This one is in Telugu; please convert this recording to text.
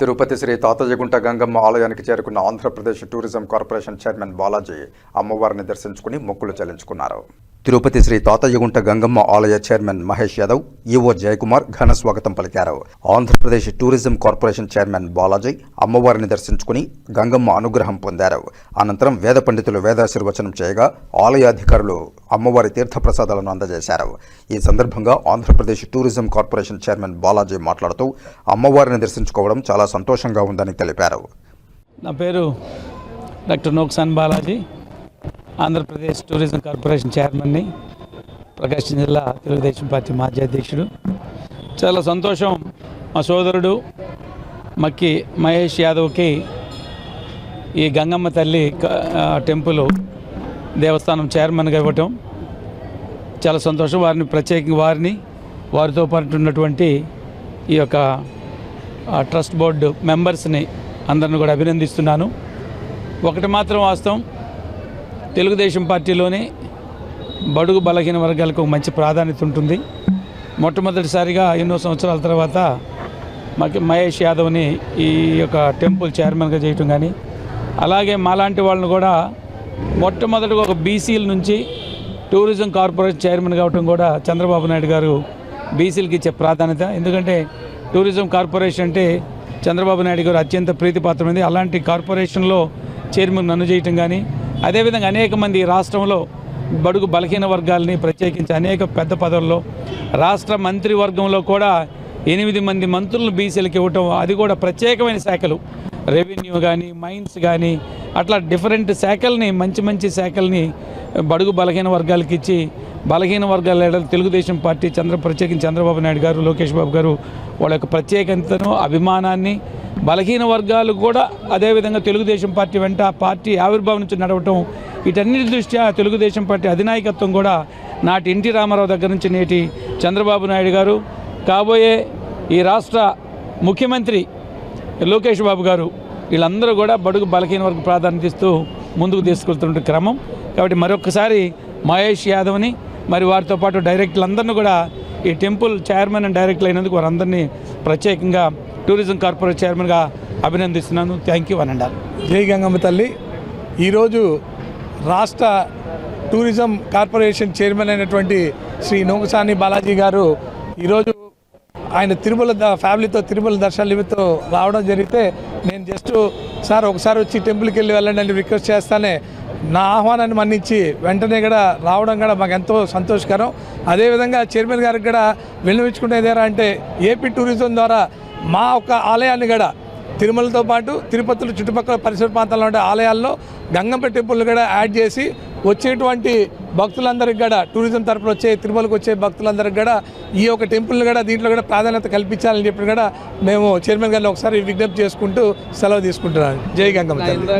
తిరుపతి శ్రీ తాతయ్యగుంట గంగమ్మ ఆలయానికి చేరుకున్న Andhra Pradesh tourism corporation chairman Balaji అమ్మవారిని దర్శించుకుని మొక్కులు చెల్లించుకున్నారు. తిరుపతి శ్రీ తాతయ్యగుంట గంగమ్మ ఆలయ చైర్మన్ మహేష్ యాదవ్ ఈవో జయకుమార్ ఘన స్వాగతం పలికారు. Andhra Pradesh tourism corporation chairman Balaji అమ్మవారిని దర్శించుకుని గంగమ్మ అనుగ్రహం పొందారు. అనంతరం వేద పండితులు వేదాశీర్వచనం చేయగా ఆలయ అధికారులు అమ్మవారి తీర్థప్రసాదాలను అందజేశారు. ఈ సందర్భంగా Andhra Pradesh tourism corporation chairman Balaji మాట్లాడుతూ అమ్మవారిని దర్శించుకోవడం చాలా సంతోషంగా ఉందని తెలిపారు. నా పేరు డాక్టర్ నోక్సాన్ బాలాజీ. ఆంధ్రప్రదేశ్ టూరిజం కార్పొరేషన్ చైర్మన్ని ప్రకాశం జిల్లా తెలుగుదేశం పార్టీ మాజీ అధ్యక్షుడు. చాలా సంతోషం మా సోదరుడు మక్కి మహేష్ యాదవ్కి ఈ గంగమ్మ తల్లి టెంపుల్ దేవస్థానం చైర్మన్గా ఇవ్వటం. చాలా సంతోషం వారిని ప్రత్యేకంగా వారిని వారితో పాటు ఉన్నటువంటి ఈ యొక్క ట్రస్ట్ బోర్డు మెంబర్స్ని అందరిని కూడా అభినందిస్తున్నాను. ఒకటి మాత్రం వాస్తవం తెలుగుదేశం పార్టీలోనే బడుగు బలహీన వర్గాలకు మంచి ప్రాధాన్యత ఉంటుంది. మొట్టమొదటిసారిగా ఎన్నో సంవత్సరాల తర్వాత మాకు మహేష్ యాదవ్ని ఈ యొక్క టెంపుల్ చైర్మన్గా చేయటం కానీ అలాగే మాలాంటి వాళ్ళని కూడా మొట్టమొదటిగా ఒక బీసీల నుంచి టూరిజం కార్పొరేషన్ చైర్మన్ కావటం కూడా చంద్రబాబు నాయుడు గారు బీసీలకి ఇచ్చే ప్రాధాన్యత. ఎందుకంటే టూరిజం కార్పొరేషన్ అంటే చంద్రబాబు నాయుడు గారు అత్యంత ప్రీతిపాత్రమైంది. అలాంటి కార్పొరేషన్లో చైర్మన్ నన్ను చేయటం కానీ అదేవిధంగా అనేక మంది రాష్ట్రంలో బడుగు బలహీన వర్గాలని ప్రత్యేకించి అనేక పెద్ద పదవుల్లో రాష్ట్ర మంత్రివర్గంలో కూడా ఎనిమిది మంది మంత్రులను బీసీలకు ఇవ్వటం అది కూడా ప్రత్యేకమైన శాఖలు. రెవెన్యూ కానీ మైన్స్ కానీ అట్లా డిఫరెంట్ శాఖల్ని మంచి మంచి శాఖల్ని బడుగు బలహీన వర్గాలకి ఇచ్చి బలహీన వర్గాల తెలుగుదేశం పార్టీ చంద్ర ప్రత్యేకించి చంద్రబాబు నాయుడు గారు లోకేష్ బాబు గారు వాళ్ళ యొక్క ప్రత్యేకతను అభిమానాన్ని బలహీన వర్గాలు కూడా అదేవిధంగా తెలుగుదేశం పార్టీ వెంట పార్టీ ఆవిర్భావం నుంచి నడవటం వీటన్నిటి దృష్ట్యా తెలుగుదేశం పార్టీ అధినాయకత్వం కూడా నాటి ఎన్టీ రామారావు దగ్గర నుంచి నేటి చంద్రబాబు నాయుడు గారు. కాబోయే ఈ రాష్ట్ర ముఖ్యమంత్రి లోకేష్ బాబు గారు వీళ్ళందరూ కూడా బడుగు బలహీన వర్గ ప్రాధాన్యత ఇస్తూ ముందుకు తీసుకెళ్తున్న క్రమం. కాబట్టి మరొకసారి మహేష్ యాదవ్ని మరి వారితో పాటు డైరెక్టర్లందరినీ కూడా ఈ టెంపుల్ చైర్మన్ అండ్ డైరెక్టర్ అయినందుకు వారందరినీ ప్రత్యేకంగా టూరిజం కార్పొరేట్ చైర్మన్గా అభినందిస్తున్నాను. థ్యాంక్ యూ అనండాలి జై గంగమ్మ తల్లి. ఈరోజు రాష్ట్ర టూరిజం కార్పొరేషన్ చైర్మన్ అయినటువంటి శ్రీ నోకసాని బాలాజీ గారు ఈరోజు ఆయన తిరుమల ద- ఫ్యామిలీతో తిరుమల దర్శన నిమిత్తం రావడం జరిగితే నేను జస్ట్ సార్ ఒకసారి వచ్చి టెంపుల్కి వెళ్ళి వెళ్ళండి అని రిక్వెస్ట్ చేస్తానే. నా ఆహ్వానాన్ని మన్నించి వెంటనే కూడా రావడం కూడా మాకు ఎంతో సంతోషకరం. అదేవిధంగా చైర్మన్ గారికి కూడా విన్నవించుకునేది ఏరా అంటే ఏపీ టూరిజం ద్వారా మా ఒక ఆలయాన్ని కూడా తిరుమలతో పాటు తిరుపతిలో చుట్టుపక్కల పరిసర ప్రాంతాల్లో ఉండే ఆలయాల్లో గంగమ్మ టెంపుల్ కూడా యాడ్ చేసి వచ్చేటువంటి భక్తులందరికీ కూడా టూరిజం తరపున వచ్చే తిరుమలకు వచ్చే భక్తులందరికి కూడా ఈ యొక్క టెంపుల్ని కూడా దీంట్లో కూడా ప్రాధాన్యత కల్పించాలని చెప్పి కూడా మేము చైర్మన్ గారిని ఒకసారి విజ్ఞప్తి చేసుకుంటూ సెలవు తీసుకుంటున్నాను. జై గంగమ్మ